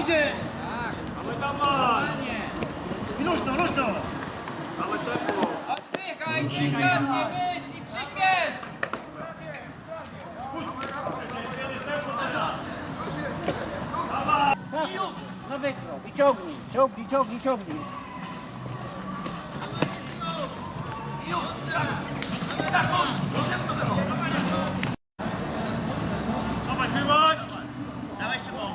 idzie! I luźno, luźno! Oddychaj, delikatnie myśl i przyspiesz! No wykrok i ciągnij, ciągnij, ciągnij, ciągnij. Zobacz, miłość! Dawaj Szymon!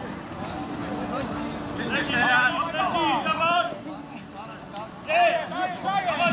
Przyznaj się raz! Leci, dawaj! Ej! Dawaj,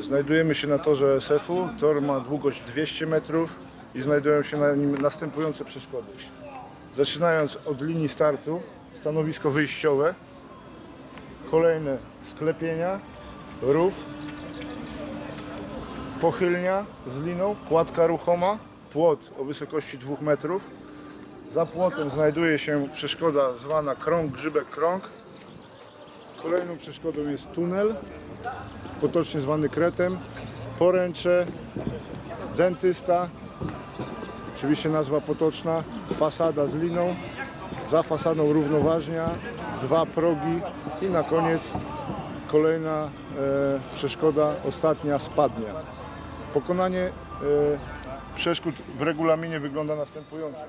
Znajdujemy się na torze SF-u. Tor ma długość 200 metrów i znajdują się na nim następujące przeszkody. Zaczynając od linii startu, stanowisko wyjściowe, kolejne sklepienia, rów, pochylnia z liną, kładka ruchoma, płot o wysokości 2 metrów. Za płotem znajduje się przeszkoda zwana krąg, grzybek, krąg. Kolejną przeszkodą jest tunel, potocznie zwany kretem, poręcze, dentysta, oczywiście nazwa potoczna, fasada z liną, za fasadą równoważnia, dwa progi i na koniec kolejna e, przeszkoda, ostatnia spadnia. Pokonanie e, przeszkód w regulaminie wygląda następująco.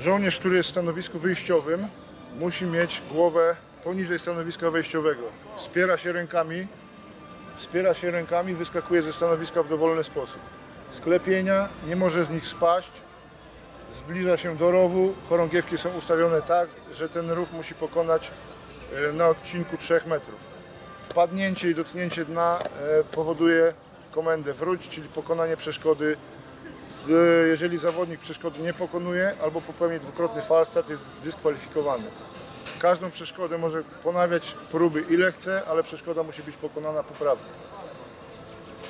Żołnierz, który jest w stanowisku wyjściowym, musi mieć głowę poniżej stanowiska wejściowego. Wspiera się rękami, wspiera się rękami, wyskakuje ze stanowiska w dowolny sposób. Sklepienia, nie może z nich spaść, zbliża się do rowu, chorągiewki są ustawione tak, że ten rów musi pokonać e, na odcinku 3 metrów. Wpadnięcie i dotknięcie dna e, powoduje komendę wróć, czyli pokonanie przeszkody jeżeli zawodnik przeszkody nie pokonuje albo popełni dwukrotny falstart, jest dyskwalifikowany. Każdą przeszkodę może ponawiać próby ile chce, ale przeszkoda musi być pokonana poprawnie.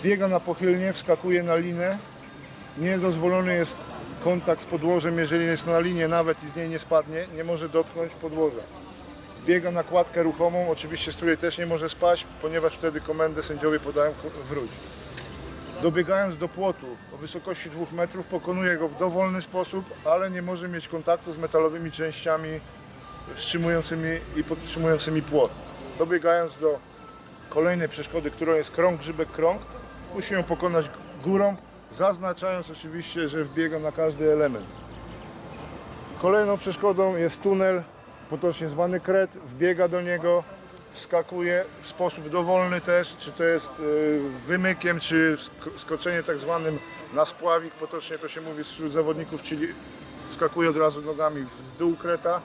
Biega na pochylnie, wskakuje na linę. Niedozwolony jest kontakt z podłożem, jeżeli jest na linie nawet i z niej nie spadnie, nie może dotknąć podłoża. Biega na kładkę ruchomą, oczywiście z której też nie może spaść, ponieważ wtedy komendę sędziowie podają wróć. Dobiegając do płotu o wysokości 2 metrów, pokonuje go w dowolny sposób, ale nie może mieć kontaktu z metalowymi częściami wstrzymującymi i podtrzymującymi płot. Dobiegając do kolejnej przeszkody, którą jest krąg, grzybek, krąg, musi ją pokonać górą, zaznaczając oczywiście, że wbiega na każdy element. Kolejną przeszkodą jest tunel, potocznie zwany kret, wbiega do niego, wskakuje w sposób dowolny też, czy to jest y, wymykiem, czy sk- skoczenie tak zwanym na spławik, potocznie to się mówi wśród zawodników, czyli wskakuje od razu nogami w dół kreta,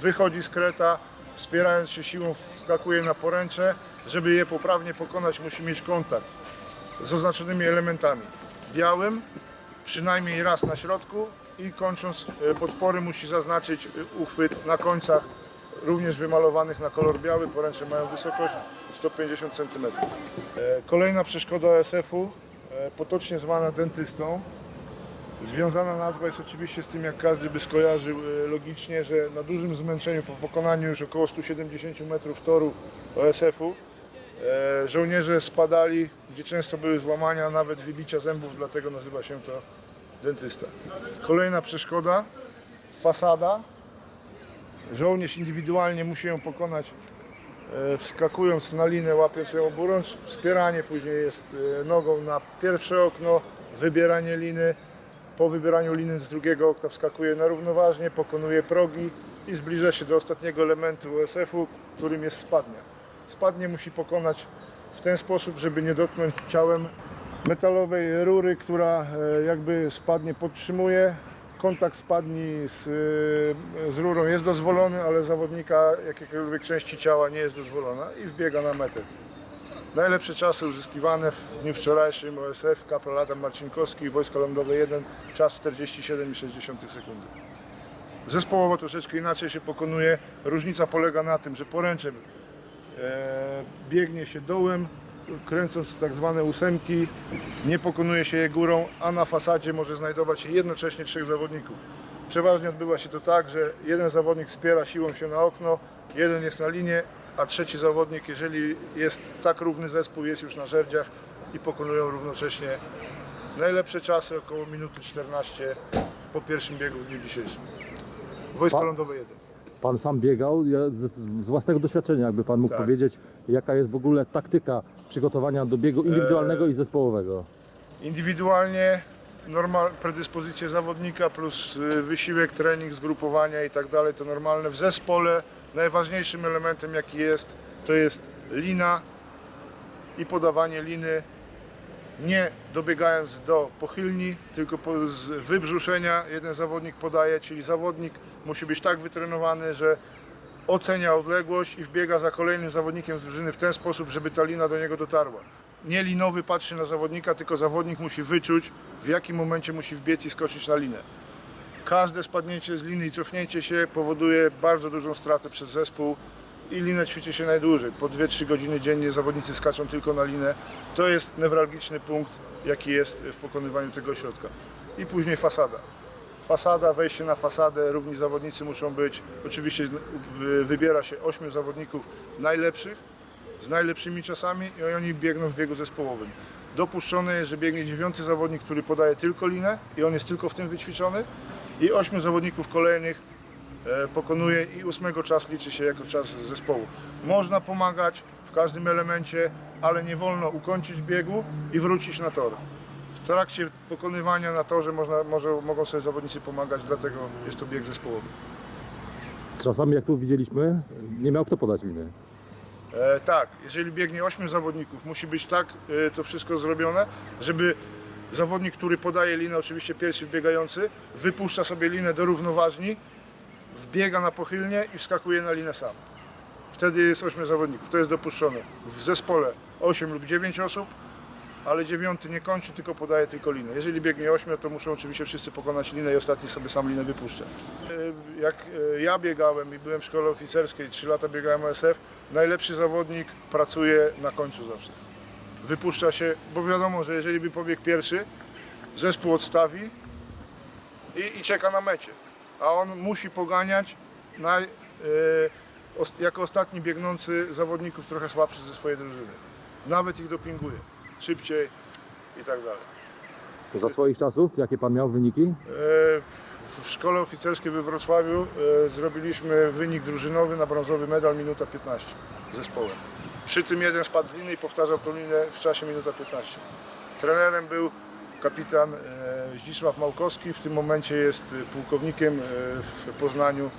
wychodzi z kreta, wspierając się siłą wskakuje na poręcze, żeby je poprawnie pokonać musi mieć kontakt z oznaczonymi elementami. Białym, przynajmniej raz na środku i kończąc e, podpory musi zaznaczyć e, uchwyt na końcach również wymalowanych na kolor biały. Poręcze mają wysokość 150 cm. E, Kolejna przeszkoda SF-u, potocznie zwana dentystą. Związana nazwa jest oczywiście z tym, jak każdy by skojarzył logicznie, że na dużym zmęczeniu po pokonaniu już około 170 metrów toru OSF-u żołnierze spadali, gdzie często były złamania, nawet wybicia zębów, dlatego nazywa się to dentysta. Kolejna przeszkoda, fasada. Żołnierz indywidualnie musi ją pokonać e, wskakując na linę, łapiąc ją oburącz. Wspieranie później jest e, nogą na pierwsze okno, wybieranie liny. Po wybieraniu liny z drugiego okna wskakuje na równoważnie, pokonuje progi i zbliża się do ostatniego elementu OSF-u, którym jest spadnia. Spadnie musi pokonać w ten sposób, żeby nie dotknąć ciałem metalowej rury, która e, jakby spadnie podtrzymuje. Kontakt spadni z, e, z rurą jest dozwolony, ale zawodnika jakiejkolwiek części ciała nie jest dozwolona i wbiega na metę. Najlepsze czasy uzyskiwane w dniu wczorajszym OSF, kapral Adam Marcinkowski, Wojsko Lądowe 1, czas 47,6 sekundy. Zespołowo troszeczkę inaczej się pokonuje. Różnica polega na tym, że poręczem biegnie się dołem, kręcąc tak zwane ósemki, nie pokonuje się je górą, a na fasadzie może znajdować się jednocześnie trzech zawodników. Przeważnie odbywa się to tak, że jeden zawodnik wspiera siłą się na okno, jeden jest na linie, a trzeci zawodnik, jeżeli jest tak równy zespół, jest już na żerdziach i pokonują równocześnie najlepsze czasy, około minuty 14 po pierwszym biegu w dniu dzisiejszym. Wojsko Lądowe 1. Pan sam biegał, ja z, z własnego doświadczenia, jakby Pan mógł Tak. powiedzieć, jaka jest w ogóle taktyka przygotowania do biegu indywidualnego i zespołowego. Indywidualnie normal, predyspozycje zawodnika plus y, wysiłek, trening, zgrupowania i tak dalej to normalne. W zespole najważniejszym elementem jaki jest to jest lina i podawanie liny nie dobiegając do pochylni, tylko z wybrzuszenia jeden zawodnik podaje, czyli zawodnik musi być tak wytrenowany, że ocenia odległość i wbiega za kolejnym zawodnikiem z drużyny w ten sposób, żeby ta lina do niego dotarła. Nie linowy patrzy na zawodnika, tylko zawodnik musi wyczuć, w jakim momencie musi wbiec i skoczyć na linę. Każde spadnięcie z liny i cofnięcie się powoduje bardzo dużą stratę przez zespół i linę ćwiczy się najdłużej. Po 2-3 godziny dziennie zawodnicy skaczą tylko na linę. To jest newralgiczny punkt, jaki jest w pokonywaniu tego środka. I później fasada. Fasada, wejście na fasadę, równi zawodnicy muszą być. Oczywiście wybiera się 8 zawodników najlepszych, z najlepszymi czasami i oni biegną w biegu zespołowym. Dopuszczone jest, że biegnie dziewiąty zawodnik, który podaje tylko linę i on jest tylko w tym wyćwiczony i ośmiu zawodników kolejnych pokonuje i ósmego czas liczy się jako czas zespołu. Można pomagać w każdym elemencie, ale nie wolno ukończyć biegu i wrócić na tor. W trakcie pokonywania na torze można, może, mogą sobie zawodnicy pomagać, dlatego jest to bieg zespołowy. Czasami, jak tu widzieliśmy, nie miał kto podać winy. E, tak, jeżeli biegnie 8 zawodników, musi być tak e, to wszystko zrobione, żeby zawodnik, który podaje linę, oczywiście pierwszy wbiegający, wypuszcza sobie linę do równoważni, wbiega na pochylnie i wskakuje na linę sam. Wtedy jest 8 zawodników, to jest dopuszczone. W zespole 8 lub 9 osób, ale dziewiąty nie kończy, tylko podaje tylko linę. Jeżeli biegnie 8, to muszą oczywiście wszyscy pokonać linę i ostatni sobie sam linę wypuszcza. E, Jak e, ja biegałem i byłem w szkole oficerskiej, 3 lata biegałem OSF, najlepszy zawodnik pracuje na końcu zawsze. Wypuszcza się, bo wiadomo, że jeżeli by pobiegł pierwszy, zespół odstawi i, i czeka na mecie. A on musi poganiać naj, e, os, jako ostatni biegnący zawodników trochę słabszych ze swojej drużyny. Nawet ich dopinguje. Szybciej i tak dalej. Za swoich czasów, jakie Pan miał wyniki? E, W szkole oficerskiej we Wrocławiu e, zrobiliśmy wynik drużynowy na brązowy medal minuta 15 zespołem. Przy tym jeden spadł z liny i powtarzał tą linę w czasie minuta 15. Trenerem był kapitan Zdzisław Małkowski, w tym momencie jest e, pułkownikiem e, w Poznaniu.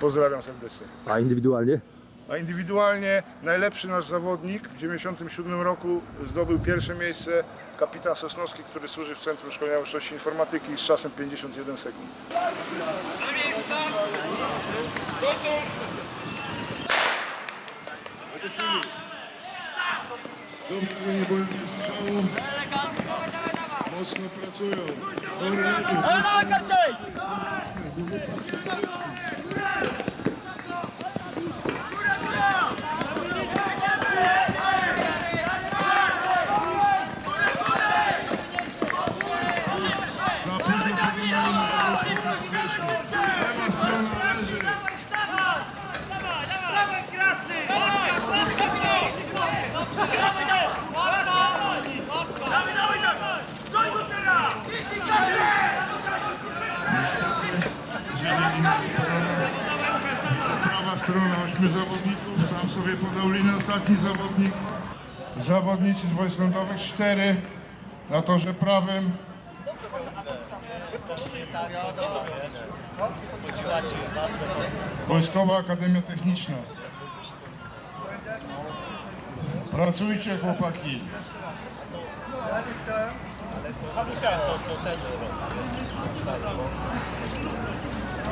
Pozdrawiam serdecznie. A indywidualnie? A indywidualnie najlepszy nasz zawodnik w 1997 roku zdobył pierwsze miejsce kapitan Sosnowski, który służy w Centrum Szkolenia Wyższości Informatyki z czasem 51 sekund. Dotknij błędny strzału. Mocno pracują. Orlety. Dawaj, Kaczej! Za późno pokonali na Lewa strona leży. Dawaj, dawaj, dawaj! Stoj go teraz! Prawa strona, ośmiu zawodników. Sam sobie podał linię. Ostatni zawodnik. Zawodnicy z wojsk lądowych, cztery. Na torze prawym. Wojskowa Akademia Techniczna. Pracujcie chłopaki.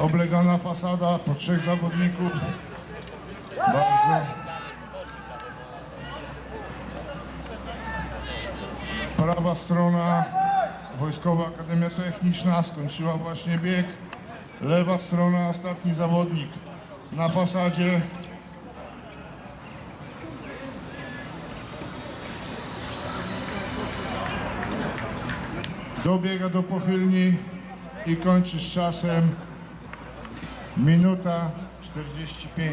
Oblegana fasada po trzech zawodników. Dobrze. Prawa strona, Wojskowa Akademia Techniczna skończyła właśnie bieg. Lewa strona, ostatni zawodnik na pasadzie. Dobiega do pochylni i kończy z czasem minuta 45.